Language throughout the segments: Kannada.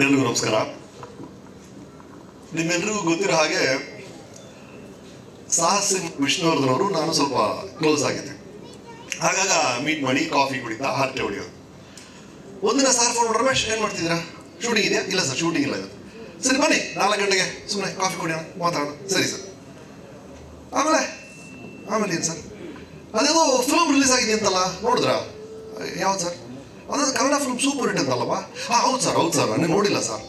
ಎಲ್ರಿಗೂ ನಮಸ್ಕಾರ. ನಿಮ್ಮೆಲ್ರಿಗೂ ಗೊತ್ತಿರೋ ಹಾಗೆ ಸಾಹಸ್ ಸಿಂಗ್ ವಿಷ್ಣುವರ್ಧನ್ ಅವರು ನಾನು ಸ್ವಲ್ಪ ಕ್ಲೋಸ್ ಆಗಿದ್ದೆ. ಆಗಾಗ ಮೀಟ್ ಮಾಡಿ ಕಾಫಿ ಕುಡಿತಾ ಹರಟೆ ಹೊಡಿಯೋದು. ಒಂದಿನ ಸಾರ್ ಫೋನ್ ರಮೇಶ್, ಏನು ಮಾಡ್ತಿದ್ದೀರಾ? ಶೂಟಿಂಗ್ ಇದೆಯಾ? ಇಲ್ಲ ಸರ್ ಶೂಟಿಂಗ್ ಇಲ್ಲ ಇವತ್ತು. ಸರಿ, ಬನ್ನಿ, ನಾಲ್ಕು ಗಂಟೆಗೆ ಸುಮ್ಮನೆ ಕಾಫಿ ಕುಡಿಯೋಣ, ಮಾತಾಡೋಣ. ಸರಿ ಸರ್ ಆಮೇಲೆ ಆಮೇಲೆ ಏನು ಸರ್ ಅದೇನೋ ಫಿಲ್ಮ್ ರಿಲೀಸ್ ಆಗಿದೆ ಅಂತಲ್ಲ ನೋಡಿದ್ರಾ? ಯಾವ್ದು ಸರ್ ಅದು ಕನ್ನಡ ಫಿಲ್ಮ್ ಸೂಪರ್ ಹಿಟ್ ಅಂತಲ್ವಾ? ಹಾಂ, ಹೌದು ಸರ್ ಹೌದು ಸರ್ ನಾನು ನೋಡಿಲ್ಲ ಸರ್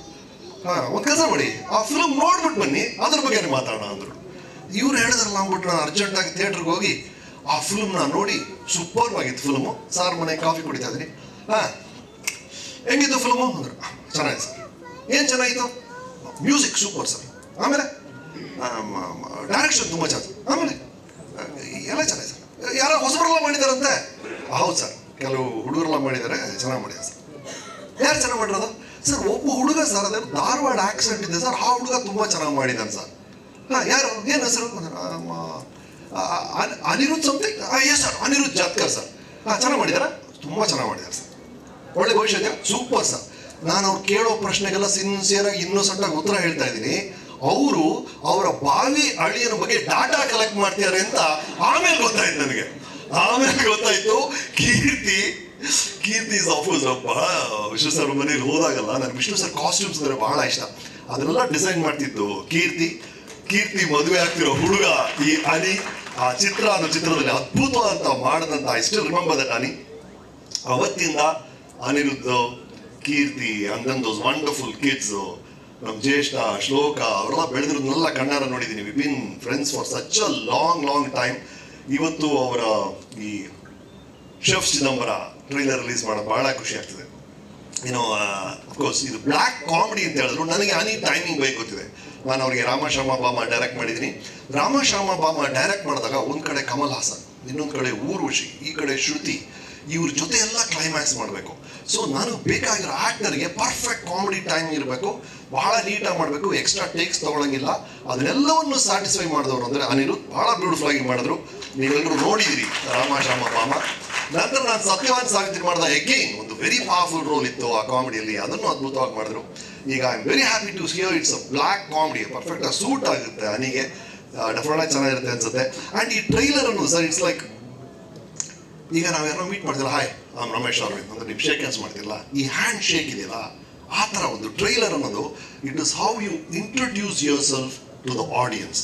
ಹಾಂ, ಒಂದು ಕೆಲಸ ಮಾಡಿ. ಆ ಫಿಲ್ಮ್ ನೋಡ್ಬಿಟ್ಟು ಬನ್ನಿ, ಅದ್ರ ಬಗ್ಗೆ ಮಾತಾಡೋಣ ಅಂದರು. ಇವ್ರು ಹೇಳಿದ್ರಲ್ಲ ಅಂದ್ಬಿಟ್ಟು ನಾನು ಅರ್ಜೆಂಟಾಗಿ ಥಿಯೇಟ್ರಿಗೆ ಹೋಗಿ, ಆ ಫಿಲ್ಮ್ನ ನೋಡಿ ಸೂಪರ್ ಆಗಿತ್ತು ಫಿಲ್ಮು ಸಾರ್ ಮನೆ ಕಾಫಿ ಕುಡಿತಾ ಇದ್ದೀನಿ. ಹಾಂ, ಹೆಂಗಿತ್ತು ಫಿಲ್ಮು ಅಂದ್ರು ಚೆನ್ನಾಗಿದೆ ಸರ್ ಏನು ಚೆನ್ನಾಗಿತ್ತು? ಮ್ಯೂಸಿಕ್ ಸೂಪರ್ ಸರ್ ಆಮೇಲೆ ಡೈರೆಕ್ಷನ್ ತುಂಬ ಚೆನ್ನಾಗಿ ಆಮೇಲೆ ಎಲ್ಲ ಚೆನ್ನಾಗಿದೆ ಸರ್ ಯಾರೋ ಹೊಸಬರೆಲ್ಲ ಮಾಡಿದಾರಂತೆ ಹೌದು ಸರ್ ಕೆಲವು ಹುಡುಗರೆಲ್ಲ ಮಾಡಿದ್ದಾರೆ, ಚೆನ್ನಾಗಿ ಮಾಡಿದ್ದಾರೆ ಸರ್. ಯಾರು ಚೆನ್ನಾಗಿ ಮಾಡಿರೋದು? ಸರ್, ಒಬ್ಬ ಹುಡುಗ ಸರ್, ಅದೇ ಧಾರವಾಡ ಆಕ್ಸಿಡೆಂಟ್ ಇದೆ ಸರ್, ಆ ಹುಡುಗ ತುಂಬ ಚೆನ್ನಾಗಿ ಮಾಡಿದ್ದಾನೆ ಸರ್. ಹಾಂ, ಯಾರು? ಏನು ಹೆಸರು? Anirudh something yes sir Anirudh Jatkar sir. ಹಾಂ, ಚೆನ್ನಾಗಿ ಮಾಡಿದಾರ ತುಂಬ ಚೆನ್ನಾಗಿ ಮಾಡಿದ್ದಾರೆ ಸರ್. ಒಳ್ಳೆ ಭವಿಷ್ಯ ಇದೆಯಾ ಸೂಪರ್ ಸರ್ ನಾನು ಅವ್ರು ಕೇಳೋ ಪ್ರಶ್ನೆಗೆಲ್ಲ ಸಿನ್ಸಿಯರ್ ಆಗಿ ಇನ್ನೋಸೆಂಟ್ ಆಗಿ ಉತ್ತರ ಹೇಳ್ತಾ ಇದ್ದೀನಿ. ಅವರು ಅವರ ಬಾವಿ ಅಳಿಯನ ಬಗ್ಗೆ ಡಾಟಾ ಕಲೆಕ್ಟ್ ಮಾಡ್ತಿದ್ದಾರೆ ಅಂತ ಆಮೇಲೆ ಗೊತ್ತಾಯ್ತು ನನಗೆ. ಆಮೇಲೆ ಗೊತ್ತಾಯ್ತು, ಕೀರ್ತಿ ಕೀರ್ತಿ ಇಸ್ ಅಪ್ಪ ವಿಷ್ಣು ಸರ್ ಮನೇಲಿ ಹೋದಾಗಲ್ಲ ನನಗೆ ವಿಷ್ಣು ಸರ್ ಕಾಸ್ಟ್ಯೂಮ್ಸ್ ಅಂದ್ರೆ ಬಹಳ ಇಷ್ಟ. ಅದನ್ನೆಲ್ಲ ಡಿಸೈನ್ ಮಾಡ್ತಿದ್ದು ಕೀರ್ತಿ. ಕೀರ್ತಿ ಮದುವೆ ಆಗ್ತಿರೋ ಹುಡುಗ ಈ ಅನಿ, ಆ ಚಿತ್ರ ಅನ್ನೋ ಚಿತ್ರದಲ್ಲಿ ಅದ್ಭುತ ಅಂತ ಮಾಡಿದಂತ ಇಷ್ಟು ರಿಮೆಂಬರ್ ದಟ್ ಅನಿ. ಅವತ್ತಿಂದ Anirudh, Keerthi and wonderful kids ನಮ್ಮ ಜ್ಯೇಷ್ಠ, ಶ್ಲೋಕ, ಅವರೆಲ್ಲ ಬೆಳೆದಿರೋದನ್ನೆಲ್ಲ ಕಣ್ಣಾರ ನೋಡಿದ್ದೀನಿ we been friends for such a long long time ಇವತ್ತು ಅವರ ಈ ಶೆಫ್ ಚಿದಂಬರ ಟ್ರೈಲರ್ ರಿಲೀಸ್ ಮಾಡೋದು ಬಹಳ ಖುಷಿ ಆಗ್ತದೆ. ಏನೋ ಅಫ್ಕೋರ್ಸ್ ಇದು ಬ್ಲ್ಯಾಕ್ ಕಾಮಿಡಿ ಅಂತ ಹೇಳಿದ್ರು. ನನಗೆ ಅನಿ ಟೈಮಿಂಗ್ ಬೇಕು ಗೊತ್ತಿದೆ. ನಾನು ಅವರಿಗೆ ರಾಮಶ್ಯಾಮ ಬಾಮ ಡೈರೆಕ್ಟ್ ಮಾಡಿದ್ದೀನಿ. ರಾಮಶ್ಯಾಮ ಬಾಮ ಡೈರೆಕ್ಟ್ ಮಾಡಿದಾಗ ಒಂದು ಕಡೆ ಕಮಲ್ ಹಾಸನ್, ಇನ್ನೊಂದು ಕಡೆ ಊರ್ವಶಿ, ಈ ಕಡೆ ಶ್ರುತಿ, ಇವ್ರ ಜೊತೆ ಎಲ್ಲ ಕ್ಲೈಮ್ಯಾಕ್ಸ್ ಮಾಡಬೇಕು. ಸೊ ನನಗೆ ಬೇಕಾಗಿರೋ ಆಕ್ಟರ್ಗೆ ಪರ್ಫೆಕ್ಟ್ ಕಾಮಿಡಿ ಟೈಮ್ ಇರಬೇಕು. ಬಹಳ ನೀಟಾಗಿ ಮಾಡಬೇಕು. ಎಕ್ಸ್ಟ್ರಾ ಟೇಕ್ಸ್ ತಗೊಳಂಗಿಲ್ಲ. ಅದನ್ನೆಲ್ಲವನ್ನು ಸ್ಯಾಟಿಸ್ಫೈ ಮಾಡಿದವರು ಅಂದರೆ ಅನಿರುದ್ಧ ಭಾಳ ಬ್ಯೂಟಿಫುಲ್ ಆಗಿ ಮಾಡಿದ್ರು. ನೀವೆಲ್ಲರೂ ನೋಡಿದಿರಿ. ರಾಮ ಶಾಮ ಪಾಮ ನಂತರ ನಾನು ಸತ್ಯವಾನ್ ಸಾವಿತ್ರಿ ಮಾಡಿದ ಎಗೇನ್ ಒಂದು ವೆರಿ ಪವರ್ಫುಲ್ ರೋಲ್ ಇತ್ತು ಆ ಕಾಮಿಡಿಯಲ್ಲಿ ಅದನ್ನು ಅದ್ಭುತವಾಗಿ ಮಾಡಿದ್ರು. ಈಗ I am very happy to hear it's a black comedy perfect suit ಆಗುತ್ತೆ ಅನಿಗೆ. ಡೆಫಿನೆಟ್ ಚೆನ್ನಾಗಿರುತ್ತೆ ಅನ್ಸುತ್ತೆ. ಆ್ಯಂಡ್ ಈ ಟ್ರೈಲರ್ ಅನ್ನು ಸರ್ ಇಟ್ಸ್ ಲೈಕ್ ಈಗ ನಾವೇನೋ ಮೀಟ್ ಮಾಡ್ತಿಲ್ಲ. ಹಾಯ್ ಆಮ್ ರಮೇಶ್ ಅರವಿಂದ್ ಅಂದ್ರೆ ನೀವು ಶೇಕ್ ಕೆಲಸ ಮಾಡ್ತಿಲ್ಲ. ಈ ಹ್ಯಾಂಡ್ ಶೇಕ್ ಇದೆಯಲ್ಲ, ಆ ಥರ ಒಂದು ಟ್ರೈಲರ್ ಅನ್ನೋದು it is how you introduce yourself to the audience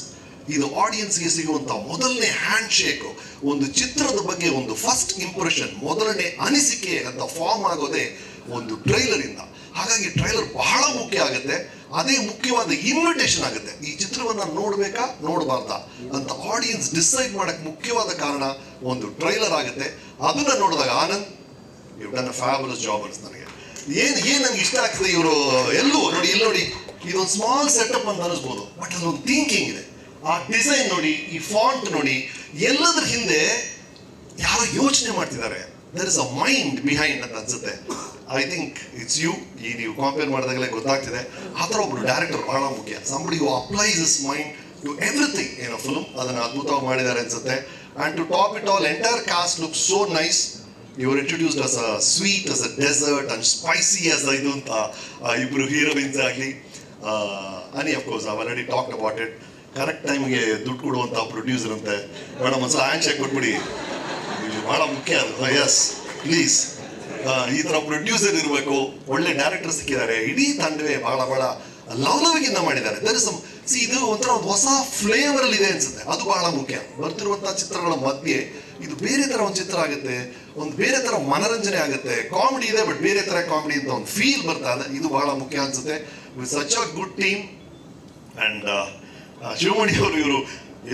ಇದು ಆಡಿಯನ್ಸ್ಗೆ ಸಿಗುವಂಥ ಮೊದಲನೇ ಹ್ಯಾಂಡ್ ಶೇಕು ಒಂದು ಚಿತ್ರದ ಬಗ್ಗೆ ಒಂದು ಫಸ್ಟ್ ಇಂಪ್ರೆಷನ್ ಮೊದಲನೇ ಅನಿಸಿಕೆ ಅಂತ ಫಾರ್ಮ್ ಆಗೋದೇ ಒಂದು ಟ್ರೈಲರ್ ಇಂದ. ಹಾಗಾಗಿ ಟ್ರೈಲರ್ ಬಹಳ ಮುಖ್ಯ ಆಗುತ್ತೆ. ಅದೇ ಮುಖ್ಯವಾದ ಇನ್ವಿಟೇಷನ್ ಆಗುತ್ತೆ. ಈ ಚಿತ್ರವನ್ನ ನೋಡಬೇಕಾ? ನೋಡಬಾರ್ದ? ಅಂತ ಆಡಿಯನ್ಸ್ ಡಿಸೈಡ್ ಮಾಡಕ್ ಮುಖ್ಯವಾದ ಕಾರಣ ಒಂದು ಟ್ರೈಲರ್ ಆಗುತ್ತೆ. ಅದನ್ನ ನೋಡಿದಾಗ ಆನಂದ್ ಇವ್ ಡನ್ ಫ್ಯಾಬುಲಸ್ ಜಾಬ್ ಅನ್ಸ್ ನನಗೆ. ಏನು ಏನು ನಂಗೆ ಇಷ್ಟ ಆಗ್ತದೆ ಇವರು? ಎಲ್ಲೂ ನೋಡಿ, ಇಲ್ಲಿ ನೋಡಿ, ಇದೊಂದು ಸ್ಮಾಲ್ ಸೆಟಪ್ ಅಂತ ಅನಿಸ್ಬೋದು. ಬಟ್ ಅದೊಂದು ಥಿಂಕಿಂಗ್ ಇದೆ. ಆ ಡಿಸೈನ್ ನೋಡಿ, ಈ ಫಾಂಟ್ ನೋಡಿ, ಎಲ್ಲದ್ರ ಹಿಂದೆ ಯಾರೋ ಯೋಚನೆ ಮಾಡ್ತಿದ್ದಾರೆ. There is a mind behind ಅಂತ ಅನ್ಸುತ್ತೆ. ಐ ಥಿಂಕ್ ಇಟ್ಸ್ ಯು ಈ ನೀವು ಕಂಪೇರ್ ಮಾಡಿದಾಗಲೇ ಗೊತ್ತಾಗ್ತಿದೆ. ಆ ಥರ ಒಬ್ರು ಡೈರೆಕ್ಟರ್ ಬಹಳ ಮುಖ್ಯ. Somebody you applies is mind to everything ಏನೋ ಫಿಲ್ಮ್ ಅದನ್ನು ಅದ್ಭುತವಾಗಿ ಮಾಡಿದ್ದಾರೆ ಅನ್ಸುತ್ತೆ. And to top it all entire cast look so nice ಇವರು introduced as a sweet as a dessert and spicy as ಇದು ಅಂತ ಇಬ್ಬರು ಹೀರೋಯಿನ್ಸ್ ಆಗಲಿ. Ani of course already talked about it correct ಟೈಮ್ಗೆ ದುಡ್ಡು ಕೊಡುವಂಥ ಪ್ರೊಡ್ಯೂಸರ್ ಅಂತೆ. ಮೇಡಮ್ ಒಂದ್ಸಲ ಹ್ಯಾಂಡ್ ಶೇಕ್ ಕೊಟ್ಬಿಡಿ. ಬಹಳ ಮುಖ್ಯ ಅದು ಎಸ್ ಪ್ಲೀಸ್ ಈ ಥರ ಪ್ರೊಡ್ಯೂಸರ್ ಇರಬೇಕು. ಒಳ್ಳೆ ಡೈರೆಕ್ಟರ್ ಸಿಕ್ಕಿದ್ದಾರೆ. ಇಡೀ ತಂಡವೇ ಬಹಳ ಬಹಳ ಲವಲವಿಗಿಂದ ಮಾಡಿದ್ದಾರೆ. ದರ್ ಇಸ್ ಸಿ ಇದು ಒಂಥರ ಒಂದು ಹೊಸ ಫ್ಲೇವರ್ ಅಲ್ಲಿ ಇದೆ ಅನ್ಸುತ್ತೆ. ಅದು ಬಹಳ ಮುಖ್ಯ. ಬರ್ತಿರುವಂಥ ಚಿತ್ರಗಳ ಮಧ್ಯೆ ಇದು ಬೇರೆ ತರ ಒಂದು ಚಿತ್ರ ಆಗುತ್ತೆ. ಒಂದು ಬೇರೆ ತರ ಮನರಂಜನೆ ಆಗುತ್ತೆ. ಕಾಮಿಡಿ ಇದೆ ಬಟ್ ಬೇರೆ ತರ ಕಾಮಿಡಿ ಅಂತ ಒಂದು ಫೀಲ್ ಬರ್ತಾ ಇದೆ. ಇದು ಬಹಳ ಮುಖ್ಯ ಅನ್ಸುತ್ತೆ. With such a good team and Sivamani ಅವರು ಇವರು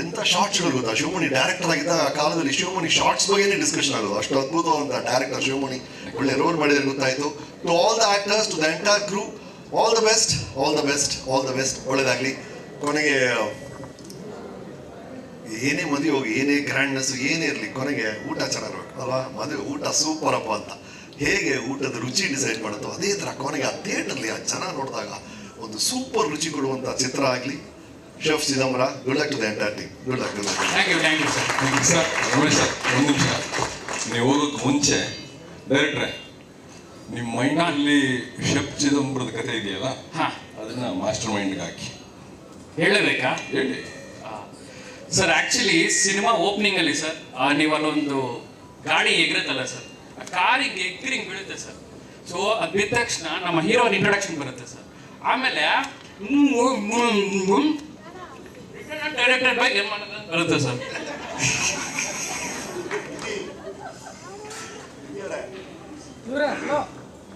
ಎಂತ ಶಾರ್ಟ್ಸ್ಗಳು ಗೊತ್ತಾ? ಶಿವಮಣಿ ಡೈರೆಕ್ಟರ್ ಆಗಿದ್ದ ಕಾಲದಲ್ಲಿ ಶಿವಮಣಿ ಶಾರ್ಟ್ಸ್ ಬಗ್ಗೆನೇ ಡಿಸ್ಕಷನ್ ಆಗೋದು. ಅಷ್ಟು ಅದ್ಭುತವಾದಂಥ ಡೈರೆಕ್ಟರ್ ಶಿವಮಣಿ. ಒಳ್ಳೆ ರೋಲ್ ಮಾಡಿದ್ರೆ ಗೊತ್ತಾಯ್ತು. To all the actors to the entire crew all the best all the best all the best ಒಳ್ಳೇದಾಗ್ಲಿ. ಕೊನೆಗೆ, ಏನೇ ಮದುವೆ ಹೋಗಿ, ಏನೇ ಗ್ರ್ಯಾಂಡ್ನೆಸ್ ಏನೇ ಇರಲಿ, ಕೊನೆಗೆ ಊಟ ಚೆನ್ನಾಗಿರ್ಬೇಕು ಅಲ್ವಾ? ಮದುವೆ ಊಟ ಸೂಪರ್ ಅಪ್ಪ ಅಂತ. ಹೇಗೆ ಊಟದ ರುಚಿ ಡಿಸೈಡ್ ಮಾಡುತ್ತೋ, ಅದೇ ಥರ ಕೊನೆಗೆ ಆ ಥಿಯೇಟರ್ಲಿ ಆ ಜನ ನೋಡಿದಾಗ ಒಂದು ಸೂಪರ್ ರುಚಿ ಕೊಡುವಂಥ ಚಿತ್ರ ಆಗಲಿ chef Chidambara good luck to the entire team good luck good luck thank you thank you sir thank you sir Ramesh sir ಒಂದು ನಿಮಿಷ ನೀವು ಹೋಗೋಕ್ಕೆ ಮುಂಚೆ ಡೈರೆಕ್ಟ್ರೆ ನಿಮ್ಮ ಮೈಂಡಲ್ಲಿ ಶೆಫ್ ಚಿದಂಬರದ ಕತೆ ಇದೆಯಲ್ಲ? ಹಾ. ಅದನ್ನ ಮಾಸ್ಟರ್ ಮೈಂಡ್ಗೆ ಹಾಕಿ. ಹೇಳಬೇಕಾ? ಹೇಳಿ. ಸರ್ ಆ್ಯಕ್ಚುಲಿ ಸಿನಿಮಾ ಓಪನಿಂಗ್ ಅಲ್ಲಿ ಸರ್ ನೀವು ಅಲ್ಲೊಂದು ಗಾಡಿ ಎಗ್ರತ್ತಲ್ಲ ಸರ್ ಆ ಕಾರಿಗೆ ಎಗ್ರಿಂಗ್ ಬೀಳುತ್ತೆ ಸರ್ ಸೊ ಅದು ಬಿದ್ದ ತಕ್ಷಣ ನಮ್ಮ ಹೀರೋನ್ ಇಂಟ್ರೊಡಕ್ಷನ್ ಬರುತ್ತೆ ಸರ್ ಆಮೇಲೆ ಡೈರೆಕ್ಟರ್ ಬೈ ಏನ್ ಮಾಡೋದು? ಅಂತ ಬರುತ್ತೆ ಸರ್.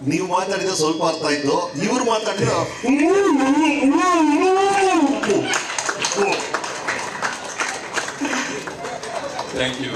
ನೀವು ಮಾತಾಡಿದ ಸ್ವಲ್ಪ ಅರ್ಥ ಆಯ್ತು. ಇವ್ರು ಮಾತಾಡಿದ ಥ್ಯಾಂಕ್ ಯು